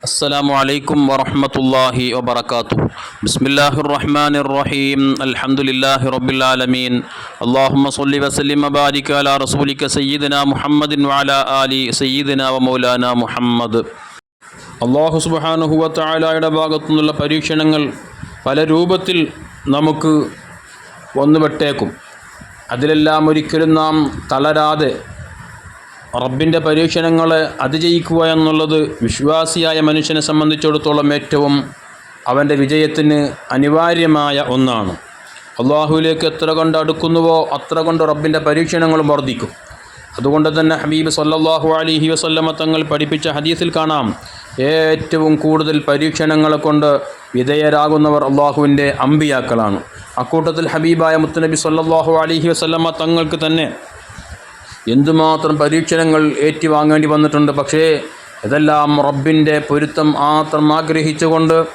السلام عليكم ورحمة الله وبركاته بسم الله الرحمن الرحيم الحمد لله رب العالمين اللهم صل وسلم وبارك على رسولك سيدنا محمد وعلى آل سيدنا ومولانا محمد അള്ളാഹു സുബാനുഹുവ തായാലയുടെ ഭാഗത്തു നിന്നുള്ള പരീക്ഷണങ്ങൾ പല രൂപത്തിൽ നമുക്ക് വന്നുപെട്ടേക്കും അതിലെല്ലാം ഒരിക്കലും നാം തളരാതെ റബ്ബിന്റെ പരീക്ഷണങ്ങളെ അതിജയിക്കുക എന്നുള്ളത് വിശ്വാസിയായ മനുഷ്യനെ സംബന്ധിച്ചിടത്തോളം ഏറ്റവും അവന്റെ വിജയത്തിന് അനിവാര്യമായ ഒന്നാണ്. അള്ളാഹുവിലേക്ക് എത്ര കൊണ്ട് അടുക്കുന്നുവോ അത്ര കൊണ്ട് റബ്ബിന്റെ പരീക്ഷണങ്ങളും വർദ്ധിക്കും. അതുകൊണ്ട് തന്നെ ഹബീബ് സല്ലാഹു അലൈഹി വസല്ലമ തങ്ങൾ പഠിപ്പിച്ച ഹദീസിൽ കാണാം ഏറ്റവും കൂടുതൽ പരീക്ഷണങ്ങളെ കൊണ്ട് വിധേയരാകുന്നവർ അള്ളാഹുവിന്റെ അമ്പിയാക്കളാണ്. അക്കൂട്ടത്തിൽ ഹബീബായ മുത്തനബി സല്ലാഹു അലൈഹി വസല്ലമ തങ്ങൾക്ക് തന്നെ എന്തുമാത്രം പരീക്ഷണങ്ങൾ ഏറ്റുവാങ്ങേണ്ടി വന്നിട്ടുണ്ട്. പക്ഷേ ഇതെല്ലാം റബ്ബിന്റെ പൊരുത്തം മാത്രം ആഗ്രഹിച്ചുകൊണ്ട്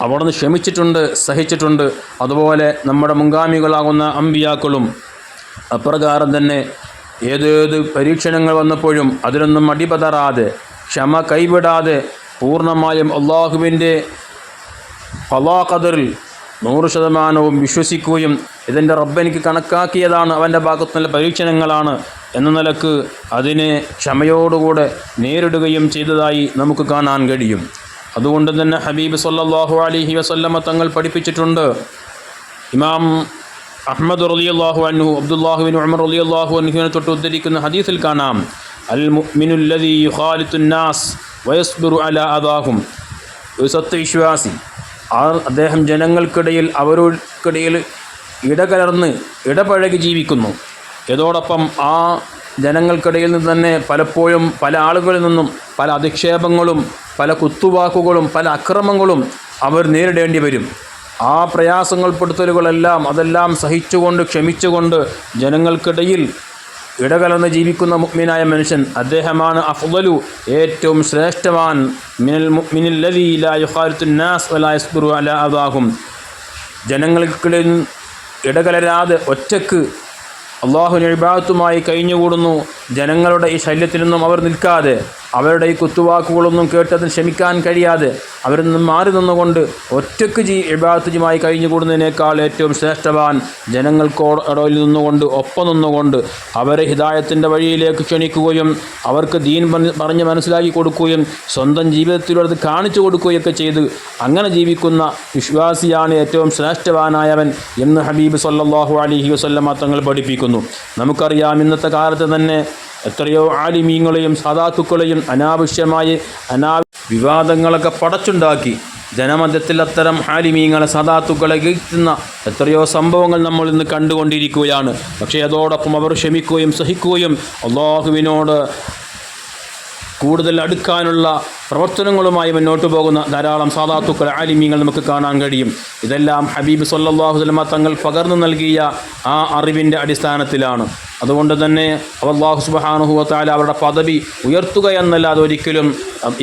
അവിടുന്ന് ക്ഷമിച്ചിട്ടുണ്ട് സഹിച്ചിട്ടുണ്ട്. അതുപോലെ നമ്മുടെ മുൻഗാമികളാകുന്ന അമ്പിയാക്കളും അപ്രകാരം തന്നെ ഏതേത് പരീക്ഷണങ്ങൾ വന്നപ്പോഴും അതിനൊന്നും അടിപതറാതെ ക്ഷമ കൈവിടാതെ പൂർണമായും അള്ളാഹുവിന്റെ ഫലാഖദറിൽ നൂറ് ശതമാനവും വിശ്വസിക്കുകയും ഇതിന്റെ റബ്ബെനിക്ക് കണക്കാക്കിയതാണ് അവന്റെ ഭാഗത്തു നല്ല പരീക്ഷണങ്ങളാണ് എന്ന നിലയ്ക്ക് അതിനെ ക്ഷമയോടുകൂടെ നേരിടുകയും ചെയ്തതായി നമുക്ക് കാണാൻ കഴിയും. അതുകൊണ്ട് തന്നെ ഹബീബ് സല്ലാഹു അലൈഹി വസല്ലമ തങ്ങൾ പഠിപ്പിച്ചിട്ടുണ്ട്. ഇമാം അഹമ്മദ് റലി അള്ളാഹു അൻഹു അബ്ദുല്ലാഹുബിൻ ഉമർ അള്ളാഹു അൻഹുവിനെ തൊട്ട് ഉദ്ധരിക്കുന്ന ഹദീസിൽ കാണാം അൽ മുഅ്മിനുല്ലദീ യുഖാലിത്തുന്നാസ് വയസ്ബിറു അലാ അദാഹും. ഒരു സത്യവിശ്വാസി അദ്ദേഹം ജനങ്ങൾക്കിടയിൽ അവരോർക്കിടയിൽ ഇടകലർന്ന് ഇടപഴകി ജീവിക്കുന്നു. ഇതോടൊപ്പം ആ ജനങ്ങൾക്കിടയിൽ നിന്ന് തന്നെ പലപ്പോഴും പല ആളുകളിൽ നിന്നും പല അധിക്ഷേപങ്ങളും പല കുത്തുവാക്കുകളും പല അക്രമങ്ങളും അവർ നേരിടേണ്ടി വരും. ആ പ്രയാസങ്ങൾ പെടുത്തലുകളെല്ലാം അതെല്ലാം സഹിച്ചുകൊണ്ട് ക്ഷമിച്ചുകൊണ്ട് ജനങ്ങൾക്കിടയിൽ ഇടകലർന്ന് ജീവിക്കുന്ന മുഗ്മിനായ മനുഷ്യൻ അദ്ദേഹമാണ് അഫ്ദലു ഏറ്റവും ശ്രേഷ്ഠവാൻ. മിനൽ അദാഹും. ജനങ്ങൾക്കിടയിൽ ഇടകലരാതെ ഒറ്റയ്ക്ക് അള്ളാഹു ഇബാദത്തുമായി കഴിഞ്ഞുകൂടുന്നു. ജനങ്ങളുടെ ഈ ശല്യത്തിൽ നിന്നും അവർ നിൽക്കാതെ. അവരുടെ ഈ കുത്തുവാക്കുകളൊന്നും കേട്ടതിന് ക്ഷമിക്കാൻ കഴിയാതെ അവരിൽ നിന്ന് മാറി നിന്നുകൊണ്ട് ഒറ്റയ്ക്ക് ജീ ഇബാദത്തുമായി കഴിഞ്ഞുകൂടുന്നതിനേക്കാൾ ഏറ്റവും ശ്രേഷ്ഠവാൻ ജനങ്ങൾക്കോടയിൽ നിന്നുകൊണ്ട് ഒപ്പം നിന്നുകൊണ്ട് അവരെ ഹിതായത്തിന്റെ വഴിയിലേക്ക് ക്ഷണിക്കുകയും അവർക്ക് ദീൻ പറഞ്ഞ് മനസ്സിലാക്കി കൊടുക്കുകയും സ്വന്തം ജീവിതത്തിലൂടെ കാണിച്ചു കൊടുക്കുകയൊക്കെ ചെയ്ത് അങ്ങനെ ജീവിക്കുന്ന വിശ്വാസിയാണ് ഏറ്റവും ശ്രേഷ്ഠവാനായവൻ എന്ന് ഹബീബ് സല്ലാഹു അലൈഹി വസ്ല്ലാം തങ്ങൾ പഠിപ്പിക്കുന്നു. നമുക്കറിയാം ഇന്നത്തെ കാലത്ത് തന്നെ എത്രയോ ആലിമീങ്ങളെയും സാധാത്തുക്കളെയും അനാവശ്യമായി അനാ വിവാദങ്ങളൊക്കെ പടച്ചുണ്ടാക്കി. ജനമധ്യത്തിൽ അത്തരം ഹാലിമീങ്ങളെ സദാത്തുക്കളെ കീഴ്ത്തുന്ന എത്രയോ സംഭവങ്ങൾ നമ്മൾ ഇന്ന് കണ്ടുകൊണ്ടിരിക്കുകയാണ്. പക്ഷേ അതോടൊപ്പം അവർ ക്ഷമിക്കുകയും സഹിക്കുകയും അള്ളാഹുവിനോട് കൂടുതൽ അടുക്കാനുള്ള പ്രവർത്തനങ്ങളുമായി മുന്നോട്ട് പോകുന്ന ധാരാളം സാധാത്തുക്കൾ ആലിമ്യങ്ങൾ നമുക്ക് കാണാൻ കഴിയും. ഇതെല്ലാം ഹബീബ് സല്ലാഹു വസ്ലമ തങ്ങൾ പകർന്നു നൽകിയ ആ അറിവിന്റെ അടിസ്ഥാനത്തിലാണ്. അതുകൊണ്ട് തന്നെ അള്ളാഹു സുബാനുഹുവത്താല അവരുടെ പദവി ഉയർത്തുക എന്നല്ലാതെ ഒരിക്കലും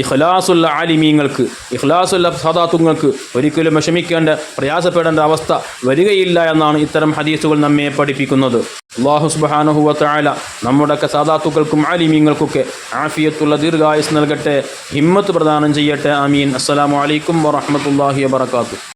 ഇഖ്ലാസുള്ള ആലിമീങ്ങൾക്ക് ഇഖ്ലാസുള്ള സാധാത്തുങ്ങൾക്ക് ഒരിക്കലും വിഷമിക്കേണ്ട പ്രയാസപ്പെടേണ്ട അവസ്ഥ വരികയില്ല എന്നാണ് ഇത്തരം ഹദീസുകൾ നമ്മെ പഠിപ്പിക്കുന്നത്. അള്ളാഹു സുബാനുഹുവത്താല നമ്മുടെയൊക്കെ സാധാത്തുക്കൾക്കും ആലിമീങ്ങൾക്കൊക്കെ ആഫിയത്തുള്ള ദീർഘായുസ് നൽകട്ടെ ഹിമ്മത്ത് പ്രദാനം ചെയ്യട്ടെ ആമീൻ. അസ്സലാമു അലൈക്കും വറഹമത്തല്ലാഹി വാത്തു